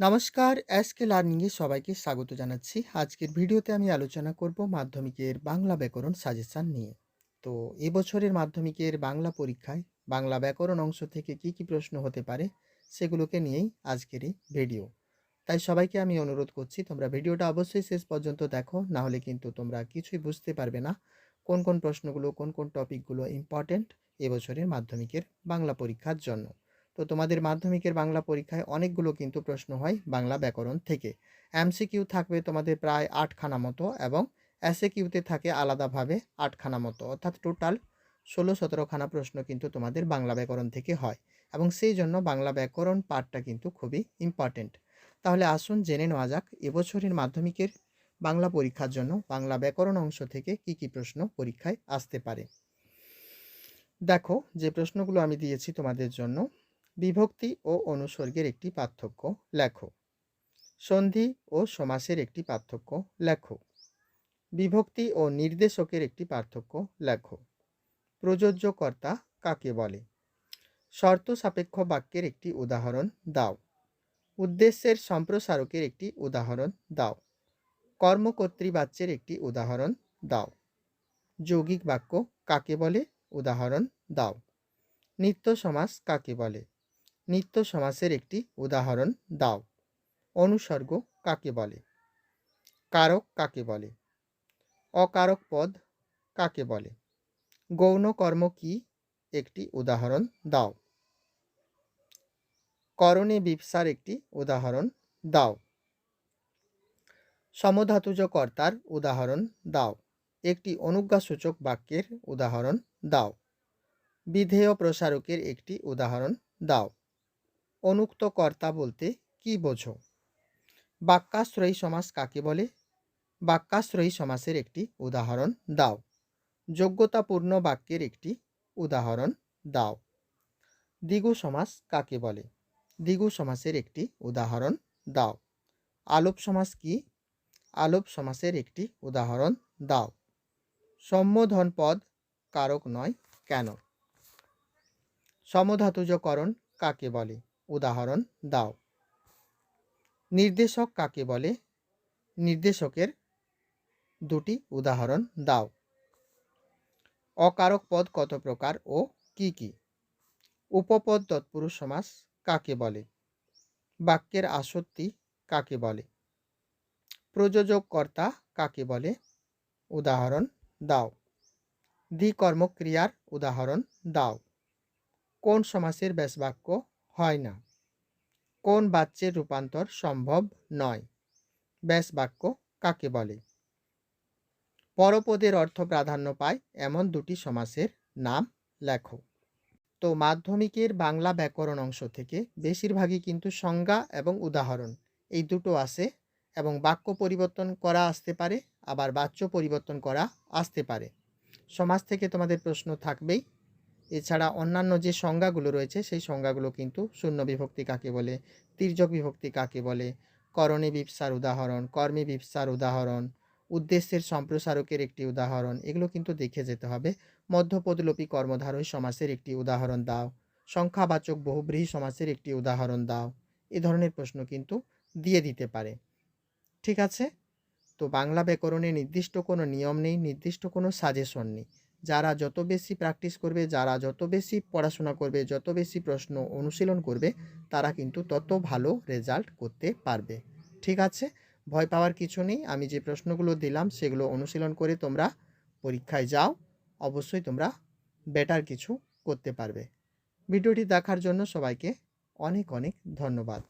নমস্কার এসকে লার্নিংয়ে সবাইকে স্বাগত জানাচ্ছি। আজকের ভিডিওতে আমি আলোচনা করব মাধ্যমিকের বাংলা ব্যাকরণ সাজেশান নিয়ে। তো এবছরের মাধ্যমিকের বাংলা পরীক্ষায় বাংলা ব্যাকরণ অংশ থেকে কি কি প্রশ্ন হতে পারে সেগুলোকে নিয়েই আজকের এই ভিডিও। তাই সবাইকে আমি অনুরোধ করছি, তোমরা ভিডিওটা অবশ্যই শেষ পর্যন্ত দেখো, না হলে কিন্তু তোমরা কিছুই বুঝতে পারবে না কোন কোন প্রশ্নগুলো, কোন কোন টপিকগুলো ইম্পর্ট্যান্ট এবছরের মাধ্যমিকের বাংলা পরীক্ষার জন্য। তো তোমাদের মাধ্যমিকের বাংলা পরীক্ষায় অনেকগুলো কিন্তু প্রশ্ন হয় বাংলা ব্যাকরণ থেকে। এমসিকিউ থাকবে তোমাদের প্রায় আটখানা মতো এবং এসএ কিউতে থাকে আলাদাভাবে আটখানা মতো। অর্থাৎ টোটাল ষোলো সতেরোখানা প্রশ্ন কিন্তু তোমাদের বাংলা ব্যাকরণ থেকে হয় এবং সেই জন্য বাংলা ব্যাকরণ পার্টটা কিন্তু খুবই ইম্পর্টেন্ট তাহলে আসুন জেনে নেওয়া যাক এবছরের মাধ্যমিকের বাংলা পরীক্ষার জন্য বাংলা ব্যাকরণ অংশ থেকে কি কি প্রশ্ন পরীক্ষায় আসতে পারে। দেখো যে প্রশ্নগুলো আমি দিয়েছি তোমাদের জন্য বিভক্তি ও অনুসর্গের একটি পার্থক্য লেখো। সন্ধি ও সমাসের একটি পার্থক্য লেখো। বিভক্তি ও নির্দেশকের একটি পার্থক্য লেখো। প্রযোজ্য কর্তা কাকে বলে? শর্ত সাপেক্ষ বাক্যের একটি উদাহরণ দাও। উদ্দেশ্যের সম্প্রসারকের একটি উদাহরণ দাও। কর্মকর্তৃবাচ্যের একটি উদাহরণ দাও। যৌগিক বাক্য কাকে বলে? উদাহরণ দাও। নিত্য সমাস কাকে বলে? নিত্য সমাসের একটি উদাহরণ দাও। অনুসর্গ কাকে বলে? কারক কাকে বলে? অকারক পদ কাকে বলে? গৌণ কর্ম কি? একটি উদাহরণ দাও। করণে বিপসার একটি উদাহরণ দাও। সমধাতুজ কর্তার উদাহরণ দাও। একটি অনুজ্ঞাসূচক বাক্যের উদাহরণ দাও। বিধেয় প্রসারকের একটি উদাহরণ দাও। অনুক্ত কর্তা বলতে কি বোঝো? বাক্যাশ্রয়ী সমাস কাকে বলে? বাক্যাশ্রয়ী সমাসের একটি উদাহরণ দাও। যোগ্যতাপূর্ণ বাক্যের একটি উদাহরণ দাও। দ্বিগু সমাস কাকে বলে? দ্বিগু সমাসের একটি উদাহরণ দাও। আলোপ সমাস কি? আলোপ সমাসের একটি উদাহরণ দাও। সম্বোধন পদ কারক নয় কেন? সমধাতুজকরণ কাকে বলে? উদাহরণ দাও। নির্দেশক কাকে বলে? নির্দেশকের দুটি উদাহরণ দাও। অকারক পদ কত প্রকার ও কি কি? উপপদ তৎপুরুষ সমাস কাকে বলে? বাক্যের আসত্তি কাকে বলে? প্রযোজক কর্তা কাকে বলে? উদাহরণ দাও। দ্বিকর্মক্রিয়ার উদাহরণ দাও। কোন সমাসের ব্যাসবাক্য হয় না। কোন বাচ্যের রূপান্তর সম্ভব নয়? ব্যাস বাক্য কাকে বলে? পরপদের অর্থ প্রাধান্য পায় এমন দুটি সমাসের নাম লেখো। তো মাধ্যমিকের বাংলা ব্যাকরণ অংশ থেকে বেশিরভাগই কিন্তু সংজ্ঞা এবং উদাহরণ। এই দুটো আসে এবং বাক্য পরিবর্তন করা আসতে পারে, আবার বাচ্য পরিবর্তন করা আসতে পারে। সমাজ থেকে তোমাদের প্রশ্ন থাকবেই। এছাড়া অন্যান্য যে সংজ্ঞাগুলো রয়েছে, সেই সংজ্ঞাগুলো কিন্তু শূন্য বিভক্তি কাকে বলে, তির্যক বিভক্তি কাকে বলে, করণে বিপসার উদাহরণ, কর্মে বিপসার উদাহরণ, উদ্দেশ্যের সম্প্রসারকের একটি উদাহরণ, এগুলো কিন্তু দেখে যেতে হবে। মধ্যপদলোপী কর্মধারয় সমাসের একটি উদাহরণ দাও, সংখ্যাবাচক বহুব্রীহী সমাসের একটি উদাহরণ দাও, এ ধরনের প্রশ্ন কিন্তু দিয়ে দিতে পারে। ঠিক আছে? তো বাংলা ব্যাকরণে নির্দিষ্ট কোনো নিয়ম নেই, নির্দিষ্ট কোনো সাজেশন নেই। যারা যত বেশি প্র্যাকটিস করবে, যারা যত বেশি পড়াশোনা করবে, যত বেশি প্রশ্ন অনুশীলন করবে, তারা কিন্তু তত ভালো রেজাল্ট করতে পারবে। ঠিক আছে? ভয় পাওয়ার কিছু নেই। আমি যে প্রশ্নগুলো দিলাম, সেগুলো অনুশীলন করে তোমরা পরীক্ষায় যাও। অবশ্যই তোমরা বেটার কিছু করতে পারবে। ভিডিওটি দেখার জন্য সবাইকে অনেক অনেক ধন্যবাদ।